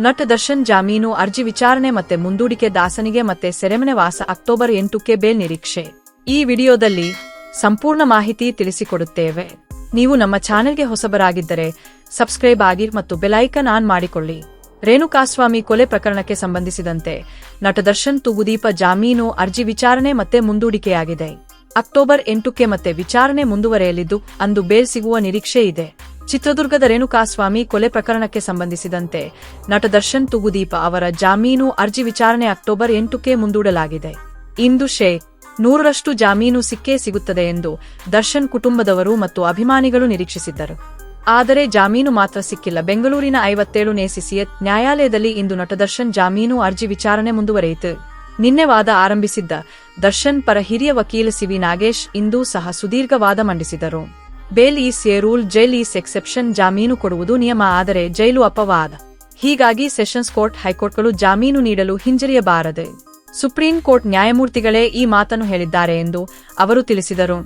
ನಟ ದರ್ಶನ್ ಜಾಮೀನು ಅರ್ಜಿ ವಿಚಾರಣೆ ಮತ್ತೆ ಮುಂದೂಡಿಕೆ ದಾಸನಿಗೆ ಮತ್ತೆ ಸೆರೆಮನೆ ವಾಸ ಅಕ್ಟೋಬರ್ ಎಂಟಕ್ಕೆ ಬೇಲ್ ನಿರೀಕ್ಷೆ. ಈ ವಿಡಿಯೋದಲ್ಲಿ ಸಂಪೂರ್ಣ ಮಾಹಿತಿ ತಿಳಿಸಿಕೊಡುತ್ತೇವೆ. ನೀವು ನಮ್ಮ ಚಾನೆಲ್ಗೆ ಹೊಸಬರಾಗಿದ್ದರೆ ಸಬ್ಸ್ಕ್ರೈಬ್ ಆಗಿ ಮತ್ತು ಬೆಲೈಕನ್ ಆನ್ ಮಾಡಿಕೊಳ್ಳಿ. ರೇಣುಕಾಸ್ವಾಮಿ ಕೊಲೆ ಪ್ರಕರಣಕ್ಕೆ ಸಂಬಂಧಿಸಿದಂತೆ ನಟ ದರ್ಶನ್ ತೂಗುದೀಪ ಜಾಮೀನು ಅರ್ಜಿ ವಿಚಾರಣೆ ಮತ್ತೆ ಮುಂದೂಡಿಕೆಯಾಗಿದೆ. ಅಕ್ಟೋಬರ್ ಎಂಟಕ್ಕೆ ಮತ್ತೆ ವಿಚಾರಣೆ ಮುಂದುವರೆಯಲಿದ್ದು ಅಂದು ಬೇಲ್ ಸಿಗುವ ನಿರೀಕ್ಷೆ ಇದೆ ಚಿತ್ರದುರ್ಗದ ರೇಣುಕಾಸ್ವಾಮಿ ಕೊಲೆ ಪ್ರಕರಣಕ್ಕೆ ಸಂಬಂಧಿಸಿದಂತೆ ನಟ ದರ್ಶನ್ ತುಗುದೀಪ ಅವರ ಜಾಮೀನು ಅರ್ಜಿ ವಿಚಾರಣೆ ಅಕ್ಟೋಬರ್ ಎಂಟಕ್ಕೆ ಮುಂದೂಡಲಾಗಿದೆ. ಇಂದು ಶೇ ನೂರರಷ್ಟು ಜಾಮೀನು ಸಿಕ್ಕೇ ಸಿಗುತ್ತದೆ ಎಂದು ದರ್ಶನ್ ಕುಟುಂಬದವರು ಮತ್ತು ಅಭಿಮಾನಿಗಳು ನಿರೀಕ್ಷಿಸಿದ್ದರು. ಆದರೆ ಜಾಮೀನು ಮಾತ್ರ ಸಿಕ್ಕಿಲ್ಲ. ಬೆಂಗಳೂರಿನ ಐವತ್ತೇಳು ನೇಸಿಸಿಯತ್ ನ್ಯಾಯಾಲಯದಲ್ಲಿ ಇಂದು ನಟ ದರ್ಶನ್ ಜಾಮೀನು ಅರ್ಜಿ ವಿಚಾರಣೆ ಮುಂದುವರೆಯಿತು. ನಿನ್ನೆ ವಾದ ಆರಂಭಿಸಿದ್ದ ದರ್ಶನ್ ಪರ ಹಿರಿಯ ವಕೀಲ ಸಿವಿ ನಾಗೇಶ್ ಇಂದೂ ಸಹ ಸುದೀರ್ಘ ವಾದ ಮಂಡಿಸಿದರು. Bail is a rule jail is exception ಜಾಮೀನು ಕೊಡುವುದು ನಿಯಮ, ಆದರೆ ಜೈಲು ಅಪವಾದ. ಹೀಗಾಗಿ ಸೆಷನ್ಸ್ ಕೋರ್ಟ್, ಹೈಕೋರ್ಟ್ಗಳು ಜಾಮೀನು ನೀಡಲು ಹಿಂಜರಿಯಬಾರದೆ. ಸುಪ್ರೀಂ ಕೋರ್ಟ್ ನ್ಯಾಯಮೂರ್ತಿಗಳೇ ಈ ಮಾತನ್ನು ಹೇಳಿದ್ದಾರೆ ಎಂದು ಅವರು ತಿಳಿಸಿದರು.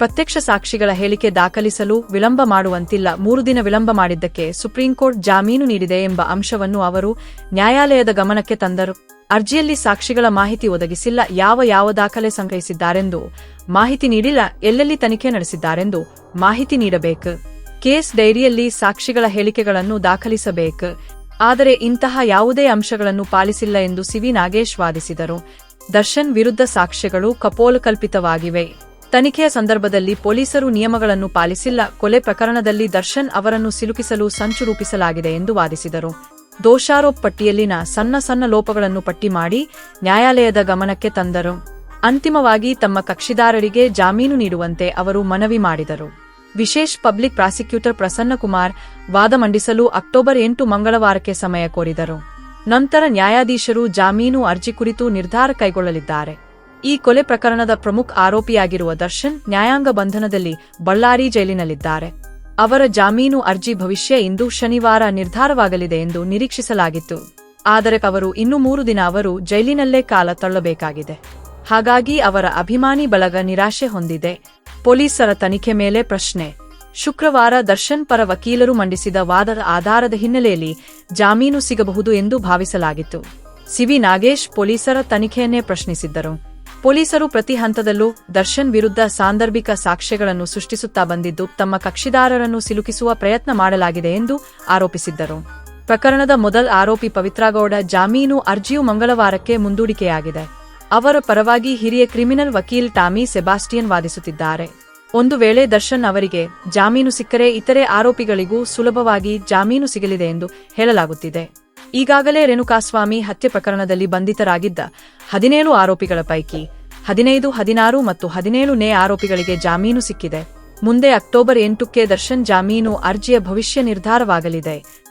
ಪ್ರತ್ಯಕ್ಷ ಸಾಕ್ಷಿಗಳ ಹೇಳಿಕೆ ದಾಖಲಿಸಲು ವಿಳಂಬ ಮಾಡುವಂತಿಲ್ಲ, ಮೂರು ದಿನ ವಿಳಂಬ ಮಾಡಿದ್ದಕ್ಕೆ ಸುಪ್ರೀಂ ಕೋರ್ಟ್ ಜಾಮೀನು ನೀಡಿದೆ ಎಂಬ ಅಂಶವನ್ನು ಅವರು ನ್ಯಾಯಾಲಯದ ಗಮನಕ್ಕೆ ತಂದರು. ಅರ್ಜಿಯಲ್ಲಿ ಸಾಕ್ಷಿಗಳ ಮಾಹಿತಿ ಒದಗಿಸಿಲ್ಲ. ಯಾವ ಯಾವ ದಾಖಲೆ ಸಂಗ್ರಹಿಸಿದ್ದಾರೆಂದು ಮಾಹಿತಿ ನೀಡಿಲ್ಲ. ಎಲ್ಲೆಲ್ಲಿ ತನಿಖೆ ನಡೆಸಿದ್ದಾರೆಂದು ಮಾಹಿತಿ ನೀಡಬೇಕು. ಕೇಸ್ ಡೈರಿಯಲ್ಲಿ ಸಾಕ್ಷಿಗಳ ಹೇಳಿಕೆಗಳನ್ನು ದಾಖಲಿಸಬೇಕು. ಆದರೆ ಇಂತಹ ಯಾವುದೇ ಅಂಶಗಳನ್ನು ಪಾಲಿಸಿಲ್ಲ ಎಂದು ಸಿವಿ ನಾಗೇಶ್ ವಾದಿಸಿದರು. ದರ್ಶನ್ ವಿರುದ್ಧ ಸಾಕ್ಷ್ಯಗಳು ಕಪೋಲಕಲ್ಪಿತವಾಗಿವೆ. ತನಿಖೆಯ ಸಂದರ್ಭದಲ್ಲಿ ಪೊಲೀಸರು ನಿಯಮಗಳನ್ನು ಪಾಲಿಸಿಲ್ಲ. ಕೊಲೆ ಪ್ರಕರಣದಲ್ಲಿ ದರ್ಶನ್ ಅವರನ್ನು ಸಿಲುಕಿಸಲು ಸಂಚು ರೂಪಿಸಲಾಗಿದೆ ಎಂದು ವಾದಿಸಿದರು. ದೋಷಾರೋಪ ಪಟ್ಟಿಯಲ್ಲಿನ ಸಣ್ಣ ಸಣ್ಣ ಲೋಪಗಳನ್ನು ಪಟ್ಟಿ ಮಾಡಿ ನ್ಯಾಯಾಲಯದ ಗಮನಕ್ಕೆ ತಂದರು. ಅಂತಿಮವಾಗಿ ತಮ್ಮ ಕಕ್ಷಿದಾರರಿಗೆ ಜಾಮೀನು ನೀಡುವಂತೆ ಅವರು ಮನವಿ ಮಾಡಿದರು. ವಿಶೇಷ ಪಬ್ಲಿಕ್ ಪ್ರಾಸಿಕ್ಯೂಟರ್ ಪ್ರಸನ್ನ ಕುಮಾರ್ ವಾದ ಮಂಡಿಸಲು ಅಕ್ಟೋಬರ್ ಎಂಟು ಮಂಗಳವಾರಕ್ಕೆ ಸಮಯ ಕೋರಿದರು. ನಂತರ ನ್ಯಾಯಾಧೀಶರು ಜಾಮೀನು ಅರ್ಜಿ ಕುರಿತು ನಿರ್ಧಾರ ಕೈಗೊಳ್ಳಲಿದ್ದಾರೆ. ಈ ಕೊಲೆ ಪ್ರಕರಣದ ಪ್ರಮುಖ ಆರೋಪಿಯಾಗಿರುವ ದರ್ಶನ್ ನ್ಯಾಯಾಂಗ ಬಂಧನದಲ್ಲಿ ಬಳ್ಳಾರಿ ಜೈಲಿನಲ್ಲಿದ್ದಾರೆ. ಅವರ ಜಾಮೀನು ಅರ್ಜಿ ಭವಿಷ್ಯ ಇಂದು ಶನಿವಾರ ನಿರ್ಧಾರವಾಗಲಿದೆ ಎಂದು ನಿರೀಕ್ಷಿಸಲಾಗಿತ್ತು. ಆದರೆ ಅವರು ಇನ್ನು ಮೂರು ದಿನ ಅವರು ಜೈಲಿನಲ್ಲೇ ಕಾಲ ತಳ್ಳಬೇಕಾಗಿದೆ. ಹಾಗಾಗಿ ಅವರ ಅಭಿಮಾನಿ ಬಳಗ ನಿರಾಶೆ ಹೊಂದಿದೆ. ಪೊಲೀಸರ ತನಿಖೆ ಮೇಲೆ ಪ್ರಶ್ನೆ. ಶುಕ್ರವಾರ ದರ್ಶನ್ ಪರ ವಕೀಲರು ಮಂಡಿಸಿದ ವಾದದ ಆಧಾರದ ಹಿನ್ನೆಲೆಯಲ್ಲಿ ಜಾಮೀನು ಸಿಗಬಹುದು ಎಂದು ಭಾವಿಸಲಾಗಿತ್ತು. ಸಿವಿ ನಾಗೇಶ್ ಪೊಲೀಸರ ತನಿಖೆಯನ್ನೇ ಪ್ರಶ್ನಿಸಿದ್ದರು. ಪೊಲೀಸರು ಪ್ರತಿ ಹಂತದಲ್ಲೂ ದರ್ಶನ್ ವಿರುದ್ಧ ಸಾಂದರ್ಭಿಕ ಸಾಕ್ಷ್ಯಗಳನ್ನು ಸೃಷ್ಟಿಸುತ್ತಾ ಬಂದಿದ್ದು, ತಮ್ಮ ಕಕ್ಷಿದಾರರನ್ನು ಸಿಲುಕಿಸುವ ಪ್ರಯತ್ನ ಮಾಡಲಾಗಿದೆ ಎಂದು ಆರೋಪಿಸಿದ್ದರು. ಪ್ರಕರಣದ ಮೊದಲ ಆರೋಪಿ ಪವಿತ್ರಗೌಡ ಜಾಮೀನು ಅರ್ಜಿಯು ಮಂಗಳವಾರಕ್ಕೆ ಮುಂದೂಡಿಕೆಯಾಗಿದೆ. ಅವರ ಪರವಾಗಿ ಹಿರಿಯ ಕ್ರಿಮಿನಲ್ ವಕೀಲ್ ಟಾಮಿ ಸೆಬಾಸ್ಟಿಯನ್ ವಾದಿಸುತ್ತಿದ್ದಾರೆ. ಒಂದು ವೇಳೆ ದರ್ಶನ್ ಅವರಿಗೆ ಜಾಮೀನು ಸಿಕ್ಕರೆ ಇತರೆ ಆರೋಪಿಗಳಿಗೂ ಸುಲಭವಾಗಿ ಜಾಮೀನು ಸಿಗಲಿದೆ ಎಂದು ಹೇಳಲಾಗುತ್ತಿದೆ. ಈಗಾಗಲೇ ರೇಣುಕಾಸ್ವಾಮಿ ಹತ್ಯೆ ಪ್ರಕರಣದಲ್ಲಿ ಬಂಧಿತರಾಗಿದ್ದ ಹದಿನೇಳು ಆರೋಪಿಗಳ ಪೈಕಿ ಹದಿನೈದು, ಹದಿನಾರು ಮತ್ತು ಹದಿನೇಳು ನೇ ಆರೋಪಿಗಳಿಗೆ ಜಾಮೀನು ಸಿಕ್ಕಿದೆ. ಮುಂದೆ ಅಕ್ಟೋಬರ್ ಎಂಟಕ್ಕೆ ದರ್ಶನ್ ಜಾಮೀನು ಅರ್ಜಿಯ ಭವಿಷ್ಯ ನಿರ್ಧಾರವಾಗಲಿದೆ.